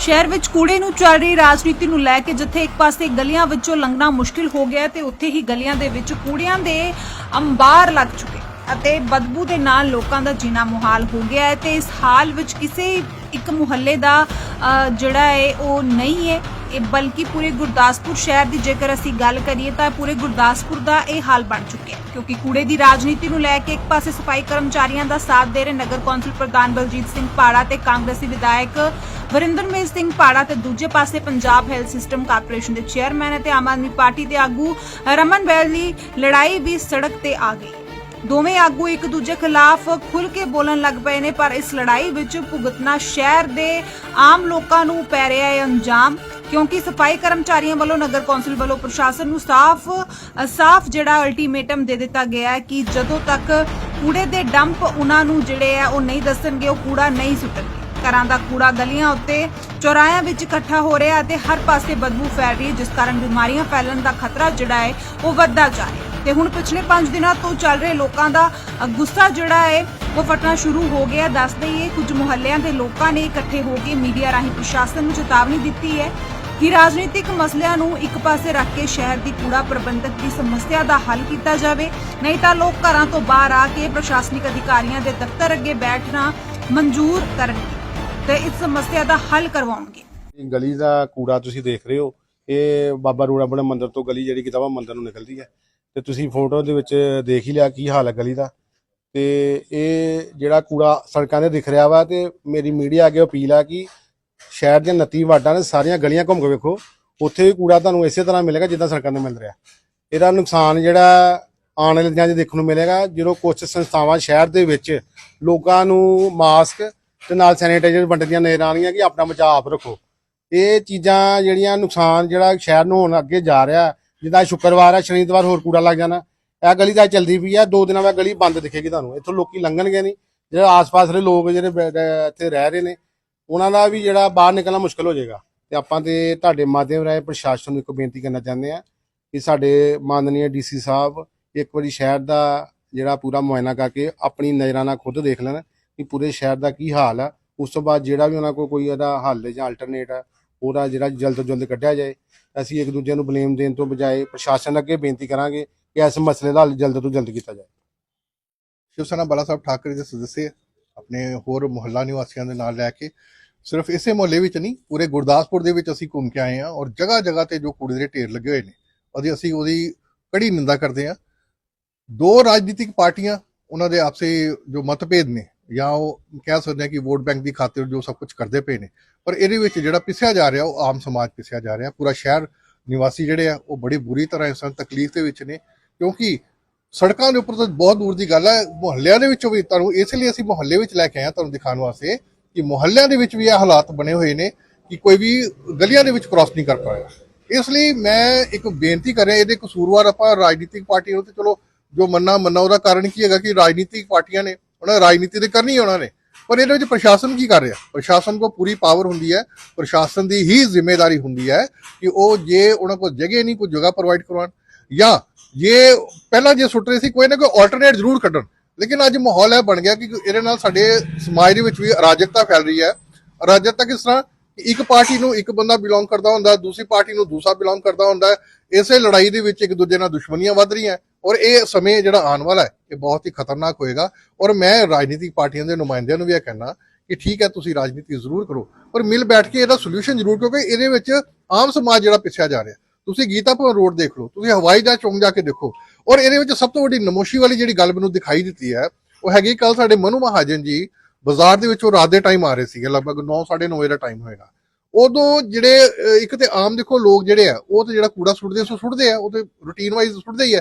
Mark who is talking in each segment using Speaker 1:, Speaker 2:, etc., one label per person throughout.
Speaker 1: ਸ਼ਹਿਰ ਵਿੱਚ ਕੂੜੇ ਨੂੰ ਚੱਲ ਰਹੀ ਰਾਜਨੀਤੀ ਨੂੰ ਲੈ ਕੇ ਜਿੱਥੇ ਇੱਕ ਪਾਸੇ ਗਲੀਆਂ ਵਿੱਚੋਂ ਲੰਘਣਾ ਮੁਸ਼ਕਿਲ ਹੋ ਗਿਆ ਹੈ ਤੇ ਉੱਥੇ ਹੀ ਗਲੀਆਂ ਦੇ ਵਿੱਚ ਕੂੜਿਆਂ ਦੇ ਅੰਬਾਰ ਲੱਗ ਚੁੱਕੇ ਅਤੇ ਬਦਬੂ ਦੇ ਨਾਲ ਲੋਕਾਂ ਦਾ ਜੀਣਾ ਮੁਹਾਲ ਹੋ ਗਿਆ ਹੈ ਤੇ ਇਸ ਹਾਲ ਵਿੱਚ ਕਿਸੇ ਇੱਕ ਮੁਹੱਲੇ ਦਾ ਜਿਹੜਾ ਹੈ, ਉਹ ਨਹੀਂ ਹੈ। ਇਹ ਬਲਕਿ ਪੂਰੇ ਗੁਰਦਾਸਪੁਰ ਸ਼ਹਿਰ ਦੀ ਜੇਕਰ ਅਸੀਂ ਗੱਲ ਕਰੀਏ ਤਾਂ ਪੂਰੇ ਗੁਰਦਾਸਪੁਰ ਦਾ ਇਹ ਹਾਲ ਬਣ ਚੁੱਕਿਆ ਹੈ, ਕਿਉਂਕਿ ਕੂੜੇ ਦੀ ਰਾਜਨੀਤੀ ਨੂੰ ਲੈ ਕੇ ਇੱਕ ਪਾਸੇ ਸਫ਼ਾਈ ਕਰਮਚਾਰੀਆਂ ਦਾ ਸਾਥ ਦੇ ਰਹੇ ਨਗਰ ਕੌਂਸਲ ਪ੍ਰਧਾਨ ਬਲਜੀਤ ਸਿੰਘ ਪਾੜਾ ਤੇ ਕਾਂਗਰਸੀ ਵਿਧਾਇਕ ਵਰਿੰਦਰਮੇਲ ਸਿੰਘ ਪਾੜਾ ਤੇ ਦੂਜੇ ਪਾਸੇ ਪੰਜਾਬ ਹੈਲਥ ਸਿਸਟਮ ਕਾਰਪੋਰੇਸ਼ਨ ਦੇ ਚੇਅਰਮੈਨ ਅਤੇ ਆਮ ਆਦਮੀ ਪਾਰਟੀ ਦੇ ਆਗੂ ਰਮਨ ਬੈਲ ਦੀ ਲੜਾਈ ਵੀ ਸੜਕ ਤੇ ਆ ਗਈ। ਦੋਵੇਂ ਆਗੂ ਇੱਕ ਦੂਜੇ ਖਿਲਾਫ ਖੁੱਲ ਕੇ ਬੋਲਣ ਲੱਗ ਪਏ ਨੇ, ਪਰ ਇਸ ਲੜਾਈ ਵਿੱਚ ਭੁਗਤਣਾ ਸ਼ਹਿਰ ਦੇ ਆਮ ਲੋਕਾਂ ਨੂੰ ਪੈ ਰਿਹਾ ਹੈ ਅੰਜਾਮ। ਕਿਉਂਕਿ ਸਫ਼ਾਈ ਕਰਮਚਾਰੀਆਂ ਵੱਲੋਂ, ਨਗਰ ਕੌਂਸਲ ਵੱਲੋਂ, ਪ੍ਰਸ਼ਾਸਨ ਨੂੰ ਸਾਫ਼ ਸਾਫ਼ ਜਿਹੜਾ ਅਲਟੀਮੇਟਮ ਦੇ ਦਿੱਤਾ ਗਿਆ ਹੈ ਕਿ ਜਦੋਂ ਤੱਕ ਕੂੜੇ ਦੇ ਡੰਪ ਉਹਨਾਂ ਨੂੰ ਜਿਹੜੇ ਆ ਉਹ ਨਹੀਂ ਦੱਸਣਗੇ, ਉਹ ਕੂੜਾ ਨਹੀਂ ਸੁੱਟਣਗੇ। ਘਰਾਂ ਦਾ ਕੂੜਾ ਗਲੀਆਂ ਉੱਤੇ ਚੌਰਾਹਿਆਂ ਵਿੱਚ ਇਕੱਠਾ ਹੋ ਰਿਹਾ ਅਤੇ ਹਰ ਪਾਸੇ ਬਦਬੂ ਫੈਲ ਰਹੀ ਹੈ, ਜਿਸ ਕਾਰਨ ਬਿਮਾਰੀਆਂ ਫੈਲਣ ਦਾ ਖਤਰਾ ਜਿਹੜਾ ਹੈ ਉਹ ਵੱਧਦਾ ਜਾ ਰਿਹਾ ਤੇ ਹੁਣ ਪਿਛਲੇ 5 ਦਿਨਾਂ ਤੋਂ ਚੱਲ ਰਹੇ ਲੋਕਾਂ ਦਾ ਗੁੱਸਾ ਜਿਹੜਾ ਹੈ ਉਹ ਫਟਣਾ ਸ਼ੁਰੂ ਹੋ ਗਿਆ ਦੱਸ ਦਈਏ ਕੁਝ ਮੁਹੱਲਿਆਂ ਦੇ ਲੋਕਾਂ ਨੇ ਇਕੱਠੇ ਹੋ ਕੇ ਮੀਡੀਆ ਰਾਹੀਂ ਪ੍ਰਸ਼ਾਸਨ ਨੂੰ ਚੇਤਾਵਨੀ ਦਿੱਤੀ ਹੈ ਕਿ ਰਾਜਨੀਤਿਕ ਮਸਲਿਆਂ ਨੂੰ ਇੱਕ ਪਾਸੇ ਰੱਖ ਕੇ ਸ਼ਹਿਰ ਦੀ ਕੂੜਾ ਪ੍ਰਬੰਧਕ ਦੀ ਸਮੱਸਿਆ ਦਾ ਹੱਲ ਕੀਤਾ ਜਾਵੇ, ਨਹੀਂ ਤਾਂ ਲੋਕ ਘਰਾਂ ਤੋਂ ਬਾਹਰ ਆ ਕੇ ਪ੍ਰਸ਼ਾਸਨਿਕ ਅਧਿਕਾਰੀਆਂ ਦੇ ਦਫ਼ਤਰ ਅੱਗੇ ਬੈਠਣਾ ਮਨਜ਼ੂਰ ਕਰਨਗੇ ਤੇ ਇਸ ਸਮੱਸਿਆ ਦਾ ਹੱਲ ਕਰਵਾਉਣਗੇ।
Speaker 2: ਗਲੀ ਦਾ ਕੂੜਾ ਤੁਸੀਂ ਦੇਖ ਰਹੇ ਹੋ, ਇਹ ਬਾਬਾ ਰੂੜਾ ਬਣੇ ਮੰਦਿਰ ਤੋਂ ਗਲੀ ਜਿਹੜੀ ਕਿਤਾਬਾ ਮੰਦਿਰ ਨੂੰ ਨਿਕਲਦੀ ਹੈ। ਤੇ ਤੁਸੀਂ ਫੋਟੋ ਦੇ ਵਿੱਚ ਦੇਖ ਹੀ ਲਿਆ ਕੀ ਹਾਲ ਹੈ ਗਲੀ ਦਾ। ਤੇ ਇਹ ਜਿਹੜਾ ਕੂੜਾ ਸੜਕਾਂ ਤੇ ਦਿਖ ਰਿਹਾ ਵਾ ਤੇ ਮੇਰੀ ਮੀਡੀਆ ਅੱਗੇ ਅਪੀਲ ਆ ਕਿ ਸ਼ਹਿਰ ਦੀਆਂ 29 ਵਾਰਡਾਂ ਨੇ ਸਾਰੀਆਂ ਗਲੀਆਂ ਘੁੰਮ ਕੇ ਵੇਖੋ, ਉੱਥੇ ਵੀ ਕੂੜਾ ਤੁਹਾਨੂੰ ਇਸੇ ਤਰ੍ਹਾਂ ਮਿਲੇਗਾ ਜਿੱਦਾਂ ਸੜਕਾਂ ਤੇ ਮਿਲ ਰਿਹਾ। ਇਹਦਾ ਨੁਕਸਾਨ ਜਿਹੜਾ ਆਉਣ ਵਾਲੇ ਦਿਨਾਂ 'ਚ ਦੇਖਣ ਨੂੰ ਮਿਲੇਗਾ, ਜਦੋਂ ਕੁਝ ਸੰਸਥਾਵਾਂ ਸ਼ਹਿਰ ਦੇ ਵਿੱਚ ਲੋਕਾਂ ਨੂੰ ਮਾਸਕ ਤੇ ਨਾਲ ਸੈਨੀਟਾਈਜ਼ਰ ਵੰਡਦੀਆਂ ਨਜ਼ਰ ਆਉਣਗੀਆਂ ਕਿ ਆਪਣਾ ਬਚਾਅ ਆਪ ਰੱਖੋ। ਇਹ ਚੀਜ਼ਾਂ ਜਿਹੜੀਆਂ ਨੁਕਸਾਨ ਜਿਹੜਾ ਸ਼ਹਿਰ ਨੂੰ ਹੋਣ ਅੱਗੇ ਜਾ ਰਿਹਾ, ਜਿੱਦਾਂ ਸ਼ੁੱਕਰਵਾਰ ਹੈ ਸ਼ਨੀਵਾਰ ਹੋਰ ਕੂੜਾ ਲੱਗ ਜਾਣਾ, ਇਹ ਗਲੀ ਤਾਂ ਚੱਲਦੀ ਪਈ ਆ, ਦੋ ਦਿਨਾਂ ਬਾਅਦ ਗਲੀ ਬੰਦ ਦਿਖੇਗੀ ਤੁਹਾਨੂੰ। ਇੱਥੋਂ ਲੋਕੀ ਲੰਘਣਗੇ ਨਹੀਂ। ਜਿਹੜੇ ਆਸ-ਪਾਸ ਦੇ ਲੋਕ ਜਿਹੜੇ ਇੱਥੇ ਰਹਿ ਰਹੇ ਨੇ ਉਹਨਾਂ ਦਾ ਵੀ ਜਿਹੜਾ ਬਾਹਰ ਨਿਕਲਣਾ ਮੁਸ਼ਕਲ ਹੋ ਜਾਏਗਾ। ਤੇ ਆਪਾਂ ਤੇ ਤੁਹਾਡੇ ਮਾਧਿਅਮ ਰਾਹੀਂ ਪ੍ਰਸ਼ਾਸਨ ਨੂੰ ਇੱਕ ਬੇਨਤੀ ਕਰਨਾ ਚਾਹੁੰਦੇ ਆ ਕਿ ਸਾਡੇ ਮਾਨਨੀय ਡੀਸੀ ਸਾਹਿਬ ਇੱਕ ਵਾਰੀ ਸ਼ਹਿਰ ਦਾ ਜਿਹੜਾ ਪੂਰਾ ਮੁਆਇਨਾ ਕਰਕੇ ਆਪਣੀ ਨਜ਼ਰਾਂ ਨਾਲ ਖੁਦ ਦੇਖ ਲੈਣ ਕਿ ਪੂਰੇ ਸ਼ਹਿਰ ਦਾ ਕੀ ਹਾਲ ਆ। ਉਸ ਤੋਂ ਬਾਅਦ ਜਿਹੜਾ ਵੀ ਉਹਨਾਂ ਕੋਲ ਕੋਈ ਇਹਦਾ ਹੱਲ ਜਾਂ ਅਲਟਰਨੇਟ ਆ, ਉਹਦਾ ਜਿਹੜਾ ਜਲਦ ਤੋਂ ਜਲਦ ਕੱਢਿਆ ਜਾਏ। ਅਸੀਂ ਇੱਕ ਦੂਜੇ ਨੂੰ ਬਲੇਮ ਦੇਣ ਤੋਂ ਬਜਾਏ ਪ੍ਰਸ਼ਾਸਨ ਅੱਗੇ ਬੇਨਤੀ ਕਰਾਂਗੇ ਕਿ ਇਸ ਮਸਲੇ ਦਾ ਹੱਲ ਜਲਦ ਤੋਂ ਜਲਦ ਕੀਤਾ ਜਾਏ।
Speaker 3: ਸ਼ਿਵ ਸੈਨਾ ਬਾਲਾ ਸਾਹਿਬ ਠਾਕਰੇ ਦੇ ਸਦੱਸਿਆ ਆਪਣੇ ਹੋਰ ਮੁਹੱਲਾ ਨਿਵਾਸੀਆਂ ਦੇ ਨਾਲ ਲੈ ਕੇ ਸਿਰਫ ਇਸੇ ਮੁਹੱਲੇ ਵਿੱਚ ਨਹੀਂ, ਪੂਰੇ ਗੁਰਦਾਸਪੁਰ ਦੇ ਵਿੱਚ ਅਸੀਂ ਘੁੰਮ ਕੇ ਆਏ ਹਾਂ ਔਰ ਜਗ੍ਹਾ ਜਗ੍ਹਾ ਤੇ ਜੋ ਕੂੜੇ ਦੇ ਢੇਰ ਲੱਗੇ ਹੋਏ ਨੇ ਉਹਦੀ ਅਸੀਂ ਉਹਦੀ ਕੜੀ ਨਿੰਦਾ ਕਰਦੇ ਹਾਂ। ਦੋ ਰਾਜਨੀਤਿਕ ਪਾਰਟੀਆਂ ਉਹਨਾਂ ਦੇ ਆਪਸੇ ਜੋ ਮਤਭੇਦ ਨੇ, ਜਾਂ ਉਹ ਕਹਿ ਸਕਦੇ ਹਾਂ ਕਿ ਵੋਟ ਬੈਂਕ ਦੀ ਖਾਤਰ ਜੋ ਸਭ ਕੁਝ ਕਰਦੇ ਪਏ ਨੇ, ਪਰ ਇਹਦੇ ਵਿੱਚ ਜਿਹੜਾ ਪਿਸਿਆ ਜਾ ਰਿਹਾ ਉਹ ਆਮ ਸਮਾਜ ਪਿਸਿਆ ਜਾ ਰਿਹਾ, ਪੂਰਾ ਸ਼ਹਿਰ ਨਿਵਾਸੀ ਜਿਹੜੇ ਆ, ਉਹ ਬੜੀ ਬੁਰੀ ਤਰ੍ਹਾਂ ਇਸ ਤਕਲੀਫ ਦੇ ਵਿੱਚ ਨੇ, ਕਿਉਂਕਿ ਸੜਕਾਂ ਦੇ ਉੱਪਰ ਤਾਂ ਬਹੁਤ ਦੂਰ ਦੀ ਗੱਲ ਹੈ, ਮੁਹੱਲਿਆਂ ਦੇ ਵਿੱਚੋਂ ਵੀ ਤੁਹਾਨੂੰ ਇਸ ਲਈ ਅਸੀਂ ਮੁਹੱਲੇ ਵਿੱਚ ਲੈ ਕੇ ਆਏ ਹਾਂ ਤੁਹਾਨੂੰ ਦਿਖਾਉਣ ਵਾਸਤੇ ਕਿ ਮੁਹੱਲਿਆਂ ਦੇ ਵਿੱਚ ਵੀ ਇਹ ਹਾਲਾਤ ਬਣੇ ਹੋਏ ਨੇ ਕਿ ਕੋਈ ਵੀ ਗਲੀਆਂ ਦੇ ਵਿੱਚ ਕ੍ਰਾਸ ਨਹੀਂ ਕਰ ਪਾਇਆ। ਇਸ ਲਈ ਮੈਂ ਇੱਕ ਬੇਨਤੀ ਕਰ ਰਿਹਾ ਇਹਦੇ ਕਸੂਰਵਾਰ ਆਪਾਂ ਰਾਜਨੀਤਿਕ ਪਾਰਟੀ ਨੂੰ ਤੇ ਚਲੋ ਜੋ ਮੰਨਾ ਮੰਨਾ ਉਹਦਾ ਕਾਰਨ ਕੀ ਹੈਗਾ ਕਿ ਰਾਜਨੀਤਿਕ ਪਾਰਟੀਆਂ ਨੇ, ਉਹਨਾਂ ਰਾਜਨੀਤੀ ਤੇ ਕਰਨੀ ਉਹਨਾਂ ਨੇ। ਪਰ ਇਹਦੇ ਵਿੱਚ ਪ੍ਰਸ਼ਾਸਨ ਕੀ ਕਰ ਰਿਹਾ? ਪ੍ਰਸ਼ਾਸਨ ਕੋ ਪੂਰੀ ਪਾਵਰ ਹੁੰਦੀ ਹੈ, ਪ੍ਰਸ਼ਾਸਨ ਦੀ ਹੀ ਜ਼ਿੰਮੇਵਾਰੀ ਹੁੰਦੀ ਹੈ ਕਿ ਉਹ ਜੇ ਉਹਨਾਂ ਕੋਲ ਜਗ੍ਹਾ ਨਹੀਂ, ਕੋਈ ਜਗ੍ਹਾ ਪ੍ਰੋਵਾਈਡ ਕਰਵਾਉਣ ਜਾਂ ਜੇ ਪਹਿਲਾਂ ਜੇ ਸੁੱਟ ਰਹੇ ਸੀ, ਕੋਈ ਨਾ ਕੋਈ ਆਲਟਰਨੇਟ ਜ਼ਰੂਰ ਕੱਢਣ। ਲੇਕਿਨ ਅੱਜ ਮਾਹੌਲ ਇਹ ਬਣ ਗਿਆ ਕਿ ਇਹਦੇ ਨਾਲ ਸਾਡੇ ਸਮਾਜ ਦੇ ਵਿੱਚ ਵੀ ਅਰਾਜਕਤਾ ਫੈਲ ਰਹੀ ਹੈ। ਅਰਾਜਕਤਾ ਕਿਸ ਤਰ੍ਹਾਂ? ਇੱਕ ਪਾਰਟੀ ਨੂੰ ਇੱਕ ਬੰਦਾ ਬਿਲੋਂਗ ਕਰਦਾ ਹੁੰਦਾ, ਦੂਸਰੀ ਪਾਰਟੀ ਨੂੰ ਦੂਸਰਾ ਬਿਲੋਂਗ ਕਰਦਾ ਹੁੰਦਾ ਇਸੇ ਲੜਾਈ ਦੇ ਵਿੱਚ ਇੱਕ ਦੂਜੇ ਨਾਲ ਦੁਸ਼ਮਣੀਆਂ ਵੱਧ ਰਹੀਆਂ ਔਰ ਇਹ ਸਮੇਂ ਜਿਹੜਾ ਆਉਣ ਵਾਲਾ ਹੈ, ਇਹ ਬਹੁਤ ਹੀ ਖਤਰਨਾਕ ਹੋਏਗਾ। ਔਰ ਮੈਂ ਰਾਜਨੀਤਿਕ ਪਾਰਟੀਆਂ ਦੇ ਨੁਮਾਇੰਦਿਆਂ ਨੂੰ ਵੀ ਇਹ ਕਹਿਣਾ ਕਿ ਠੀਕ ਹੈ, ਤੁਸੀਂ ਰਾਜਨੀਤੀ ਜ਼ਰੂਰ ਕਰੋ। ਪਰ ਮਿਲ ਬੈਠ ਕੇ ਇਹਦਾ ਸੋਲੂਸ਼ਨ ਜ਼ਰੂਰ, ਕਿਉਂਕਿ ਇਹਦੇ ਵਿੱਚ ਆਮ ਸਮਾਜ ਜਿਹੜਾ ਪਿੱਛਿਆ ਜਾ ਰਿਹਾ। ਤੁਸੀਂ ਗੀਤਾ ਭਵਨ ਰੋਡ ਦੇਖ ਲਓ, ਤੁਸੀਂ ਹਵਾਈ ਜਹਾਜ਼ ਚੌਂਕ ਜਾ ਕੇ ਦੇਖੋ, ਔਰ ਇਹਦੇ ਵਿੱਚ ਸਭ ਤੋਂ ਵੱਡੀ ਨਮੋਸ਼ੀ ਵਾਲੀ ਜਿਹੜੀ ਗੱਲ ਮੈਨੂੰ ਦਿਖਾਈ ਦਿੱਤੀ ਹੈ, ਉਹ ਹੈਗੀ ਕੱਲ ਸਾਡੇ ਮਨੂ ਮਹਾਜਨ ਜੀ ਬਾਜ਼ਾਰ ਦੇ ਵਿੱਚੋਂ ਰਾਤ ਦੇ ਟਾਈਮ ਆ ਰਹੇ ਸੀਗੇ, ਲਗਭਗ 9:30 ਵਜੇ ਦਾ ਟਾਈਮ ਹੋਏਗਾ। ਉਦੋਂ ਜਿਹੜੇ ਇੱਕ ਤੇ ਆਮ ਦੇਖੋ ਲੋਕ ਜਿਹੜੇ ਆ, ਉਹ ਤੇ ਜਿਹੜਾ ਕੂੜਾ ਸੁੱਟਦੇ ਸੋ ਸੁੱਟਦੇ ਆ, ਉਹ ਤੇ ਰੂਟੀਨ ਵਾਈਜ਼ ਸੁੱਟਦੇ ਹੀ ਆ।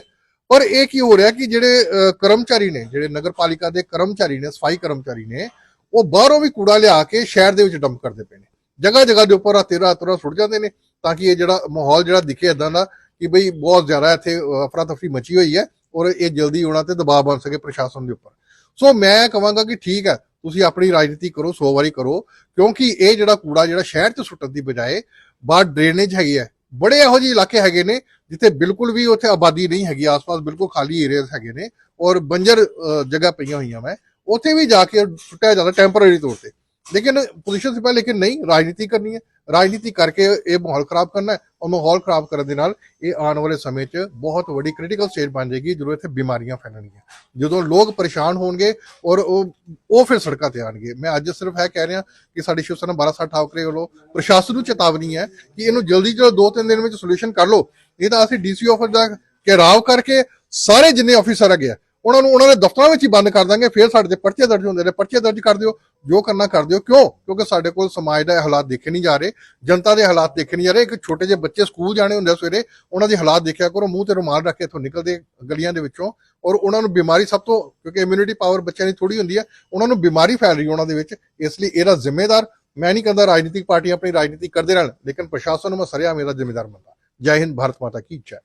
Speaker 3: ਪਰ ਇਹ ਕੀ ਹੋ ਰਿਹਾ ਕਿ ਜਿਹੜੇ ਕਰਮਚਾਰੀ ਨੇ, ਜਿਹੜੇ ਨਗਰਪਾਲਿਕਾ ਦੇ ਕਰਮਚਾਰੀ ਨੇ, ਸਫ਼ਾਈ ਕਰਮਚਾਰੀ ਨੇ, ਉਹ ਬਾਹਰੋਂ ਵੀ ਕੂੜਾ ਲਿਆ ਕੇ ਸ਼ਹਿਰ ਦੇ ਵਿੱਚ ਡੰਪ ਕਰਦੇ ਪਏ ਨੇ। ਜਗ੍ਹਾ ਜਗ੍ਹਾ ਦੇ ਉੱਪਰ ਰਾਤੇ ਰਾਤ ਰਾਤ ਸੁੱਟ ਜਾਂਦੇ ਨੇ। ਤਾਂ ਕਿ ਇਹ ਜਿਹੜਾ ਮਾਹੌਲ ਜਿਹੜਾ ਦਿਖੇ ਇਦਾਂ ਦਾ ਕਿ ਬਈ ਬਹੁਤ ਜ਼ਿਆਦਾ ਇੱਥੇ ਅਹ, ਅਫਰਾ ਤਫਰੀ ਮਚੀ ਹੋਈ ਹੈ ਔਰ ਇਹ ਜਲਦੀ ਉਹਨਾਂ ਤੇ ਦਬਾਅ ਬਣ ਸਕੇ ਪ੍ਰਸ਼ਾਸਨ ਦੇ ਉੱਪਰ। ਸੋ ਮੈਂ ਕਹਾਂਗਾ ਕਿ ਠੀਕ ਹੈ ਤੁਸੀਂ ਆਪਣੀ ਰਾਜਨੀਤੀ ਕਰੋ ਸੋ ਵਾਰੀ ਕਰੋ ਕਿਉਂਕਿ ਇਹ ਜਿਹੜਾ ਕੂੜਾ ਜਿਹੜਾ ਸ਼ਹਿਰ 'ਚ ਸੁੱਟਣ ਦੀ ਬਜਾਏ ਬਾਹਰ ਡਰੇਨੇਜ ਹੈਗੀ ਹੈ। ਬੜੇ ਇਹੋ ਜਿਹੇ ਇਲਾਕੇ ਹੈਗੇ ਨੇ ਜਿੱਥੇ ਬਿਲਕੁਲ ਵੀ ਉੱਥੇ ਆਬਾਦੀ ਨਹੀਂ ਹੈਗੀ ਆਸ-ਪਾਸ ਬਿਲਕੁਲ ਖਾਲੀ ਏਰੀਆਜ਼ ਹੈਗੇ ਨੇ ਔਰ ਬੰਜਰ ਜਗ੍ਹਾ ਪਈਆਂ ਹੋਈਆਂ ਮੈਂ ਉੱਥੇ ਵੀ ਜਾ ਕੇ ਸੁੱਟਿਆ ਜਾਂਦਾ ਟੈਂਪਰੇਰੀ ਤੌਰ ਤੇ। ਲੇਕਿਨ ਪੋਜੀਸ਼ਨ ਸੀ ਪਾ ਲੇਕਿਨ ਨਹੀਂ ਰਾਜਨੀਤੀ ਕਰਨੀ ਹੈ। ਰਾਜਨੀਤੀ ਕਰਕੇ ਇਹ ਮਾਹੌਲ ਖਰਾਬ ਕਰਨਾ ਹੈ ਔਰ ਮਾਹੌਲ ਖਰਾਬ ਕਰਨ ਦੇ ਨਾਲ ਇਹ ਆਉਣ ਵਾਲੇ ਸਮੇਂ 'ਚ ਬਹੁਤ ਵੱਡੀ ਕ੍ਰਿਟੀਕਲ ਸਟੇਜ ਬਣ ਜਾਏਗੀ ਜਦੋਂ ਇੱਥੇ ਬਿਮਾਰੀਆਂ ਫੈਲਣਗੀਆਂ। ਜਦੋਂ ਲੋਕ ਪਰੇਸ਼ਾਨ ਹੋਣਗੇ ਔਰ ਉਹ ਉਹ ਫਿਰ ਸੜਕਾਂ ਤੇ ਆਣਗੇ ਮੈਂ ਅੱਜ ਸਿਰਫ ਇਹ ਕਹਿ ਰਿਹਾ ਕਿ ਸਾਡੀ ਸ਼ਿਵ ਸੈਨਾ ਬਾਲਾ ਸਾਹਿਬ ਠਾਕਰੇ ਵੱਲੋਂ ਪ੍ਰਸ਼ਾਸਨ ਨੂੰ ਚੇਤਾਵਨੀ ਹੈ ਕਿ ਇਹਨੂੰ ਜਲਦੀ ਤੋਂ ਦੋ ਤਿੰਨ ਦਿਨ ਵਿੱਚ ਸੋਲੂਸ਼ਨ ਕਰ ਲਓ। ਇਹ ਤਾਂ ਅਸੀਂ ਡੀਸੀ ਆਫਿਸ ਦਾ ਘੇਰਾਵ ਕਰਕੇ ਸਾਰੇ ਜਿੰਨੇ ਆਫੀਸਰ ਹੈਗੇ ਆ, ਉਹਨਾਂ ਨੂੰ, ਉਹਨਾਂ ਦੇ ਦਫ਼ਤਰਾਂ ਵਿੱਚ ਹੀ ਬੰਦ ਕਰ ਦਾਂਗੇ, ਫਿਰ ਸਾਡੇ ਤੇ ਪਰਚੇ ਦਰਜ ਹੁੰਦੇ ਨੇ, ਪਰਚੇ ਦਰਜ ਕਰ ਦਿਓ। ਜੋ ਕਰਨਾ ਕਰ ਦਿਓ ਕਿਉਂ? ਕਿਉਂਕਿ ਸਾਡੇ ਕੋਲ ਸਮਾਜ ਦਾ ਹਾਲਾਤ ਦੇਖੇ ਨਹੀਂ ਜਾ ਰਹੇ, ਜਨਤਾ ਦੇ ਹਾਲਾਤ ਦੇਖੇ ਨਹੀਂ ਜਾ ਰਹੇ। ਇੱਕ ਛੋਟੇ ਜਿਹੇ ਬੱਚੇ ਸਕੂਲ ਜਾਣੇ ਹੁੰਦੇ ਆ ਸਵੇਰੇ, ਉਹਨਾਂ ਦੇ ਹਾਲਾਤ ਦੇਖਿਆ ਕਰੋ, ਮੂੰਹ ਤੇ ਰੁਮਾਲ ਰੱਖ ਕੇ ਇੱਥੋਂ ਨਿਕਲਦੇ ਗਲੀਆਂ ਦੇ ਵਿੱਚੋਂ, ਔਰ ਉਹਨਾਂ ਨੂੰ ਬਿਮਾਰੀ ਸਭ ਤੋਂ, ਕਿਉਂਕਿ ਇਮਿਊਨਿਟੀ ਪਾਵਰ ਬੱਚਿਆਂ ਦੀ ਥੋੜੀ ਹੁੰਦੀ ਹੈ ਉਹਨਾਂ ਨੂੰ ਬਿਮਾਰੀ ਫੈਲ ਰਹੀ ਹੈ ਉਹਨਾਂ ਦੇ ਵਿੱਚ, ਇਸ ਲਈ ਇਹਦਾ ਜ਼ਿੰਮੇਦਾਰ, ਮੈਂ ਨਹੀਂ ਕਹਿੰਦਾ ਰਾਜਨੀਤਿਕ ਪਾਰਟੀਆਂ ਆਪਣੀ ਰਾਜਨੀਤੀ ਕਰਦੇ ਰਹਿਣ, ਲੇਕਿਨ ਪ੍ਰਸ਼ਾਸਨ ਨੂੰ ਮੈਂ ਸਰਿਆਮ ਮੇਰਾ ਜ਼ਿੰਮੇਦਾਰ ਮੰਨਦਾ। ਜੈ ਹਿੰਦ, ਭਾਰਤ ਮਾਤਾ ਕੀ ਜੈ।